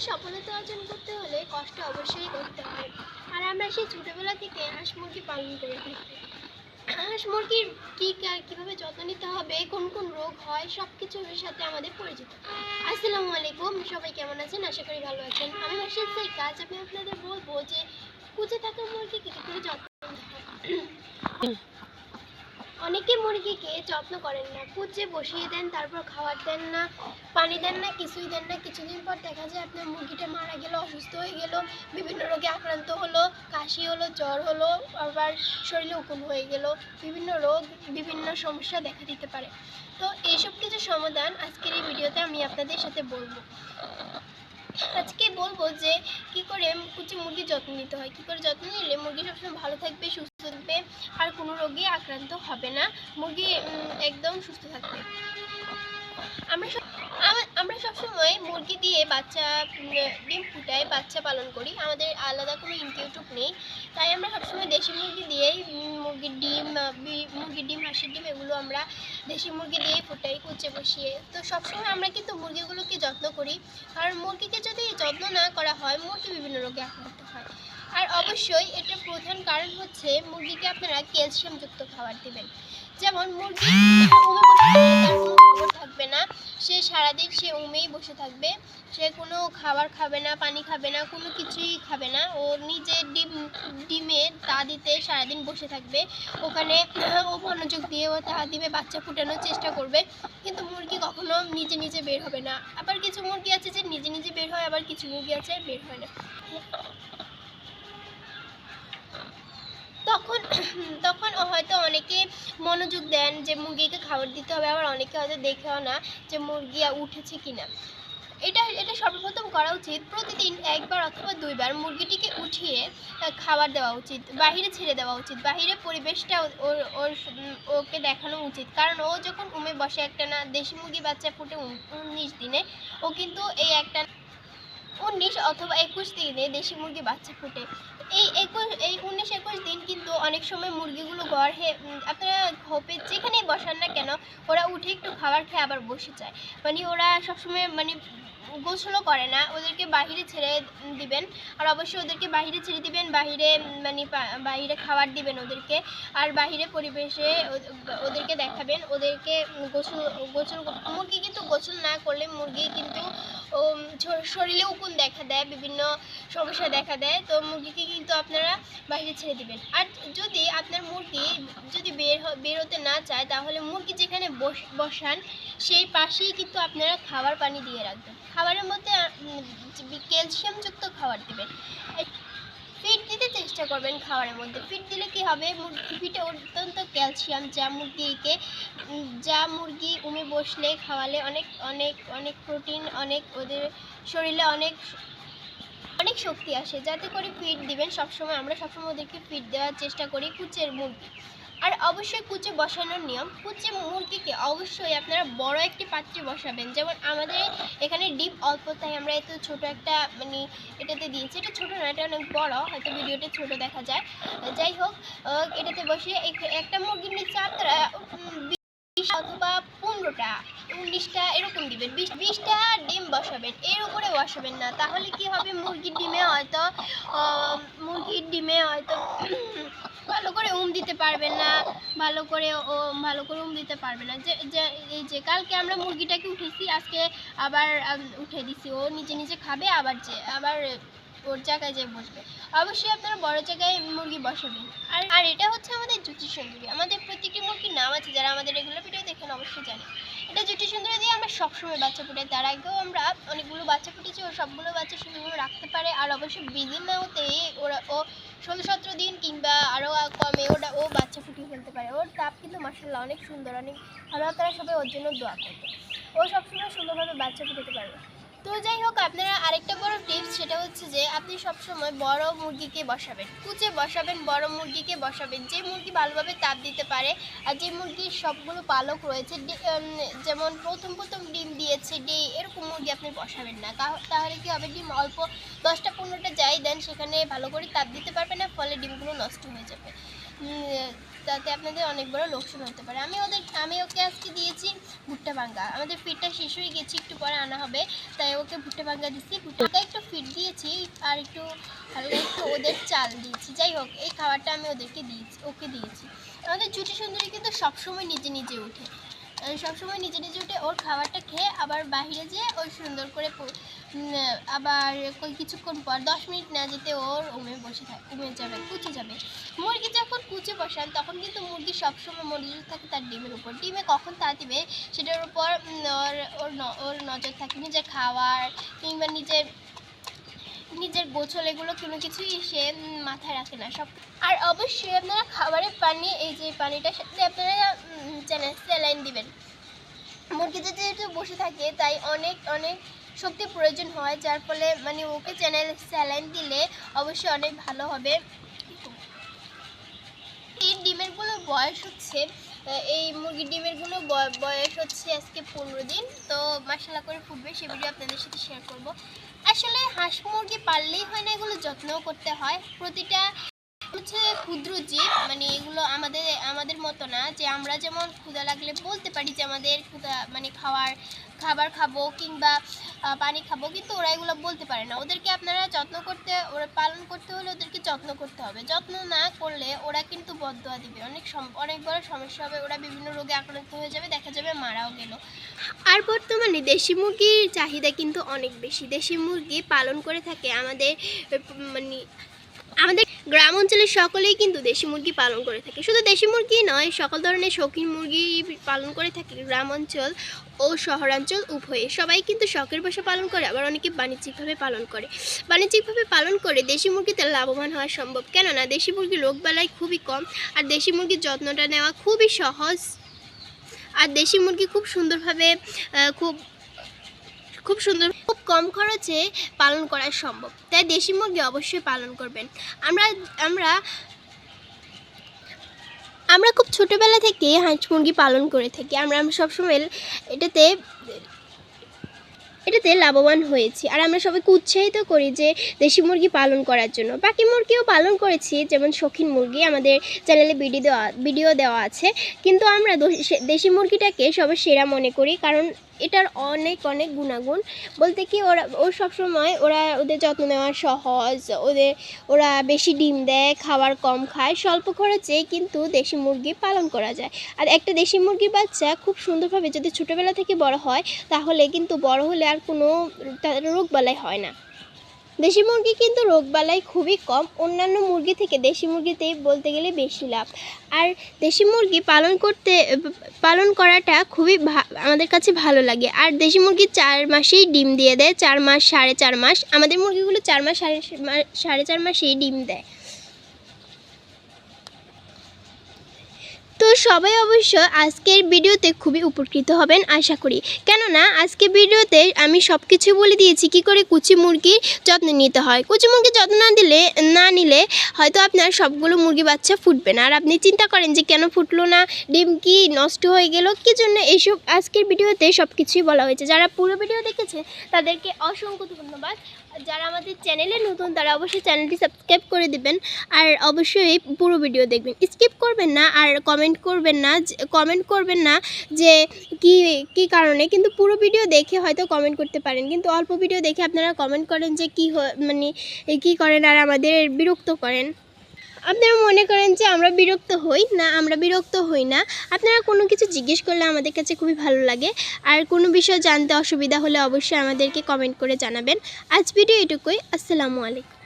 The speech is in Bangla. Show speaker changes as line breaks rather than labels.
সফলতা অর্জন করতে হলে কষ্ট অবশ্যই করতে হয়। আর আমরা সেই ছোটবেলা থেকে হাঁস মুরগি পালন করে থাকি। হাঁস মুরগির কী কীভাবে যত্ন নিতে হবে, কোন কোন রোগ হয় সব কিছুর সাথে আমাদের পরিচিত। আসসালামু আলাইকুম, সবাই কেমন আছেন? আশা করি ভালো আছেন। আমি বাসির সেই কাজ আমি আপনাদের বলব যে, কুচে থাকা মুরগিকে কী করে যত্ন নিতে হয়। অনেকে মুরগিকে যত্ন করেন না। কুচে বসিয়ে দেন, তারপর খাবার দেন না, পানি দেন না, কিছুই দেন না। কিছুদিন পর দেখা যায় আপনার মুরগিটা মারা গেল, অসুস্থ হয়ে গেল, বিভিন্ন রোগে আক্রান্ত হলো, কাশি হলো, জ্বর হলো, আবার শরীরে উকুন হয়ে গেল, বিভিন্ন রোগ, বিভিন্ন সমস্যা দেখা দিতে পারে। তো এইসব কিছু সমাধান আজকের এই ভিডিওতে আমি আপনাদের সাথে বলব। আজকে বলব যে কি করে কুচি মুরগির যত্ন নিতে হয়, কি করে যত্ন নিলে মুরগি সবসময় ভালো থাকবে, সুস্থ থাকবে আর কোনো রোগে আক্রান্ত হবে না, মুরগি একদম সুস্থ থাকবে। আমরা আমরা সবসময় মুরগি দিয়ে বাচ্চা ডিম ফুটাই, বাচ্চা পালন করি। আমাদের আলাদা কোনো ইনকিউটিভ নেই। তাই আমরা সবসময় দেশি মুরগি দিয়েই মুরগির ডিম মুরগির ডিম, হাঁসের ডিম, এগুলো আমরা দেশি মুরগি দিয়েই ফুটাই, কুচে বসিয়ে। তো সবসময় আমরা কিন্তু মুরগিগুলোকে যত্ন করি। কারণ মুরগিকে যদি যত্ন না করা হয়, মুরগি বিভিন্ন রোগে আক্রান্ত হয়। আর অবশ্যই এটার প্রধান কারণ হচ্ছে, মুরগিকে আপনারা ক্যালসিয়ামযুক্ত খাবার দেবেন। যেমন মুরগি সে সারাদিন সে উমেই বসে থাকবে। সে কোনো খাবার খাবে না, পানি খাবে না, কোনো কিছুই খাবে না। ও নিজে ডিম, ডিমে তা দিতে সারাদিন বসে থাকবে। ওখানে ও মনোযোগ দিয়ে ও তা দিবে, বাচ্চা ফুটানোর চেষ্টা করবে। কিন্তু মুরগি কখনো নিজে নিজে বের হবে না। আবার কিছু মুরগি আছে যে নিজে নিজে বের হয়, আবার কিছু মুরগি আছে বের হয় না। তখন তখন হয়তো অনেকে মনোযোগ দেন যে মুরগিকে খাবার দিতে হবে, আবার অনেকে হয়তো দেখেও না যে মুরগি উঠেছে কিনা এটা এটা সর্বপ্রথম করা উচিত। প্রতিদিন একবার অথবা দুইবার মুরগিটিকে উঠিয়ে খাবার দেওয়া উচিত, বাহিরে ছেড়ে দেওয়া উচিত। বাহিরে পরিবেশটা ওর ওর, ওকে দেখানো উচিত। কারণ ও যখন উমে বসে একটা না দেশি মুরগি বাচ্চা ফুটে উন- উনিশ দিনে, ও কিন্তু এই একটা উনিশ অথবা একুশ দিনে দেশি মুরগি বাচ্চা ফুটে। এই একুশ এই উনিশ একুশ দিন কিন্তু অনেক সময় মুরগিগুলো গড়ে উম, আপনারা হোপে যেখানেই বসান না কেন ওরা উঠে একটু খাবার খেয়ে আবার বসে যায়। মানে ওরা সবসময় মানে গোসলও করে না ওদেরকে বাহিরে ছেড়ে দিবেন আর অবশ্যই ওদেরকে বাহিরে ছেড়ে দিবেন বাহিরে মানে বাহিরে খাবার দিবেন ওদেরকে আর বাহিরে পরিবেশে ওদেরকে দেখাবেন ওদেরকে গোসল গোসল মুরগি কিন্তু গোসল না করলে মুরগি কিন্তু শরীরে উকুন দেখা দেয়, বিভিন্ন সমস্যা দেখা দেয়। তো মুরগিকে কিন্তু আপনারা বাইরে ছেড়ে দেবেন। আর যদি আপনার মুরগি যদি বের বেরোতে না চায়, তাহলে মুরগি যেখানে বস- বসান, সেই পাশেই কিন্তু আপনারা খাবার পানি দিয়ে রাখবেন। খাবারের মধ্যে ক্যালসিয়ামযুক্ত খাবার দেবেন। ফিট দিতে চেষ্টা করবেন খাবারের মধ্যে। ফিট দিলে কি হবে? মুরগি ফিটে অত্যন্ত ক্যালসিয়াম, যা মুরগিকে, যা মুরগি উমে বসলে খাওয়ালে অনেক অনেক অনেক প্রোটিন, অনেক ওদের শরীরে অনেক অনেক শক্তি আসে। যাতে করে ফিট দিবেন, সবসময় আমরা সবসময় ওদেরকে ফিট দেওয়ার চেষ্টা করি কুচের মুরগি। আর অবশ্যই কুচে বসানোর নিয়ম। কুচে মুরগিকে অবশ্যই আপনারা বড় একটি পাত্রে বসাবেন। যেমন আমাদের এখানে ডিপ অল্প তাই আমরা এত ছোট একটা মানে এটাতে দিয়েছি। এটা ছোট না, এটা অনেক বড়, হয়তো ভিডিওতে ছোট দেখা যায়। যাই হোক এটাতে বসে একটা মুরগির নিচে আপনারা বিশ অথবা পনেরোটা, উনিশটা এরকম দিবেন। বিশ, বিশটা ডিম বসাবেন। এর উপরে বসাবেন না। তাহলে কি হবে? মুরগির ডিমে হয়তো মুরগির ডিমে হয়তো ভালো করে উম দিতে পারবেন না, ভালো করে ও, ভালো করে উম দিতে পারবে না। যে যে কালকে আমরা মুরগিটাকে উঠেছি, আজকে আবার উঠে দিছি। ও নিজে নিজে খাবে, আবার যে, আবার ওর জায়গায় যেয়ে বসবে। অবশ্যই আপনারা বড় জায়গায় মুরগি বসাবেন। আর আর এটা হচ্ছে আমাদের জ্যোতি সুন্দরী আমাদের প্রত্যেকটি মুরগির নাম আছে, যারা আমাদের রেগুলার ভিডিও দেখেন, অবশ্যই জানে এটা জ্যোতি সুন্দরী দিয়ে আমরা সবসময় বাচ্চা ফুটাই তার আগেও আমরা অনেকগুলো বাচ্চা ফুটেছি, ও সবগুলো বাচ্চা সুন্দর রাখতে পারে। আর অবশ্যই বিদিন না ওরা, ও ষোলো সতেরো দিন কিংবা আরও কমে ওটা, ও বাচ্চা ফুটিয়ে ফেলতে পারে। ওর তাপ কিন্তু মার্শাল্লাহ অনেক সুন্দর, অনেক ভালো। আপনারা সবাই ওর জন্য দোয়া করবে। ও সবসময় সুন্দরভাবে বাচ্চা ফুটাতে পারবে। তো যাই হোক, আপনারা আরেকটা বড় টিপস সেটা হচ্ছে যে আপনি সবসময় বড় মুরগিকে বসাবেন। কুচে বসাবেন, বড় মুরগিকে বসাবেন। যে মুরগি ভালোভাবে তাপ দিতে পারে আর যে মুরগির সবগুলো পালক রয়েছে যেমন প্রথম প্রথম ডিম দিয়েছে, ডে এরকম মুরগি আপনি বসাবেন না। তাহলে কি হবে? ডিম অল্প দশটা পনেরোটা যাই দেন, সেখানে ভালো করে তাপ দিতে পারবে না, ফলে ডিমগুলো নষ্ট হয়ে যাবে। তাতে আপনাদের অনেক বড় লোকসান হতে পারে। আমি ওদের, আমি ওকে আজকে দিয়েছি ভুট্টা ভাঙ্গা। আমাদের ফিটটা শেষ হয়ে গেছে, একটু পরে আনা হবে। তাই ওকে ভুট্টা ভাঙ্গা দিচ্ছি। ভুট্টাটা একটু ফিট দিয়েছি আর একটু হালকা একটু ওদের চাল দিয়েছি। যাই হোক, এই খাবারটা আমি ওদেরকে দিয়েছি, ওকে দিয়েছি। আমাদের জুটি সুন্দরী কিন্তু সবসময় নিজে নিজে উঠে সবসময় নিজে নিজে উঠে ওর খাবারটা খেয়ে আবার বাইরে যেয়ে ওই সুন্দর করে আবার কিছুক্ষণ পর, দশ মিনিট না যেতে ওর উমে বসে থাকে উমে যাবে, কুচে যাবে। মুরগি যখন কুচে বসান তখন কিন্তু মুরগি সবসময় মনোযোগ থাকে তার ডিমের উপর। ডিমে কখন তা দিবে, সেটার উপর ওর ওর ওর নজর থাকে নিজের খাওয়ার কিংবা নিজের নিজের গোছল এগুলো কোনো কিছুই সে মাথায় রাখে না, সব আর অবশ্যই আপনারা খাবারের পানি, এই যে পানিটার সাথে আপনারা স্যালাইন দিবেন। মুরগিতে যেহেতু বসে থাকে, তাই অনেক অনেক শক্তি প্রয়োজন হয়, যার ফলে মানে ওকে চ্যানেল স্যালাইন দিলে অবশ্যই অনেক ভালো হবে। এই ডিমেরগুলো বয়স হচ্ছে এই মুরগির ডিমেরগুলো বয়- বয়স হচ্ছে আজকে পনেরো দিন। তো মশলা করে ফুটবে, সে ভিডিও আপনাদের সাথে শেয়ার করব। আসলে হাঁস মুরগি পারলেই হয় না, এগুলো যত্নও করতে হয়। প্রতিটা হচ্ছে ক্ষুদ্র জীব মানে এগুলো আমাদের আমাদের মতো না, যে আমরা যেমন ক্ষুধা লাগলে বলতে পারি যে আমাদের ক্ষুধা মানে খাওয়ার, খাবার খাব কিংবা পানি খাব, কিন্তু ওরা এগুলো বলতে পারে না। ওদেরকে আপনারা যত্ন করতে, ওরা পালন করতে হলে ওদেরকে যত্ন করতে হবে। যত্ন না করলে ওরা কিন্তু বদয়া দিবে। অনেক অনেক বড় সমস্যা হবে, ওরা বিভিন্ন রোগে আক্রান্ত হয়ে যাবে, দেখা যাবে মারাও গেল। আর বর্তমানে দেশি মুরগির চাহিদা কিন্তু অনেক বেশি। দেশি মুরগি পালন করে থাকে আমাদের মানে আমাদের গ্রাম অঞ্চলের সকলেই কিন্তু দেশি মুরগি পালন করে থাকে। শুধু দেশি মুরগি নয়, সকল ধরনের শৌখিন মুরগি পালন করে থাকে গ্রাম অঞ্চল ও শহরাঞ্চল উভয়ে। সবাই কিন্তু শখের বসে পালন করে, আবার অনেকে বাণিজ্যিকভাবে পালন করে। বাণিজ্যিকভাবে পালন করে দেশি মুরগিতে লাভবান হওয়া সম্ভব। কেননা দেশি মুরগির রোগবালাই খুবই কম, আর দেশি মুরগির যত্নটা নেওয়া খুবই সহজ। আর দেশি মুরগি খুব সুন্দরভাবে খুব খুব সুন্দর খুব কম খরচে পালন করা সম্ভব। তাই দেশি মুরগি অবশ্যই পালন করবেন। আমরা আমরা আমরা খুব ছোটোবেলা থেকে হাঁস মুরগি পালন করে থাকি। আমরা সবসময় এটাতে এটাতে লাভবান হয়েছি। আর আমরা সবাইকে উৎসাহিত করি যে দেশি মুরগি পালন করার জন্য। বাকি মুরগিও পালন করেছি, যেমন শৌখিন মুরগি আমাদের চ্যানেলে ভিডিও দেওয়া ভিডিও দেওয়া আছে। কিন্তু আমরা দেশি মুরগিটাকে সবার সেরা মনে করি। কারণ এটার অনেক অনেক গুণাগুণ। বলতে কি, ওরা, ও সবসময় ওরা ওদের যত্ন নেওয়া সহজ, ওদের, ওরা বেশি ডিম দেয়, খাবার কম খায়, স্বল্প খরচে কিন্তু দেশি মুরগি পালন করা যায়। আর একটা দেশি মুরগির বাচ্চা খুব সুন্দরভাবে যদি ছোটোবেলা থেকে বড় হয়, তাহলে কিন্তু বড় হলে আর কোনো রোগবালাই হয় না। দেশি মুরগি কিন্তু রোগবালাই খুবই কম। অন্যান্য মুরগি থেকে দেশি মুরগিতে বলতে গেলে বেশি লাভ। আর দেশি মুরগি পালন করতে, পালন করাটা খুবই আমাদের কাছে ভালো লাগে। আর দেশি মুরগি চার মাসেই ডিম দিয়ে দেয়, চার মাস সাড়ে চার মাস। আমাদের মুরগিগুলো চার মাস সাড়ে সাড়ে চার মাসেই ডিম দেয়। তো সবাই অবশ্য আজকের ভিডিওতে খুবই উপকৃত হবেন, আশা করি। কেননা আজকে ভিডিওতে আমি সব কিছু বলে দিয়েছি কি করে কুচি মুরগির যত্ন নিতে হয়। কুচি মুরগির যত্ন না দিলে, না নিলে হয়তো আপনার সবগুলো মুরগি বাচ্চা ফুটবে না। আর আপনি চিন্তা করেন যে কেন ফুটলো না, ডিম কি নষ্ট হয়ে গেল, কি জন্য এইসব আজকের ভিডিওতে সব কিছুই বলা হয়েছে। যারা পুরো ভিডিও দেখেছে, তাদেরকে অসংখ্য ধন্যবাদ। যারা আমাদের চ্যানেলে নতুন, তারা অবশ্যই চ্যানেলটি সাবস্ক্রাইব করে দিবেন। আর অবশ্যই পুরো ভিডিও দেখবেন। স্কিপ করবেন না, আর কমেন্ট করবেন না কমেন্ট করবেন না যে, কি কি কারণে, কিন্তু পুরো ভিডিও দেখে হয়তো কমেন্ট করতে পারেন। কিন্তু অল্প ভিডিও দেখে আপনারা কমেন্ট করেন যে, কি মানে কি করেন আর আমাদের বিরক্ত করেন। আপনারা মনে করেন যে, আমরা বিরক্ত হই? না, আমরা বিরক্ত হই না। আপনারা কোনো কিছু জিজ্ঞেস করলে আমাদের কাছে খুবই ভালো লাগে। আর কোনো বিষয় জানতে অসুবিধা হলে অবশ্যই আমাদেরকে কমেন্ট করে জানাবেন। আজ ভিডিও এটুকুই। আসসালামু আলাইকুম।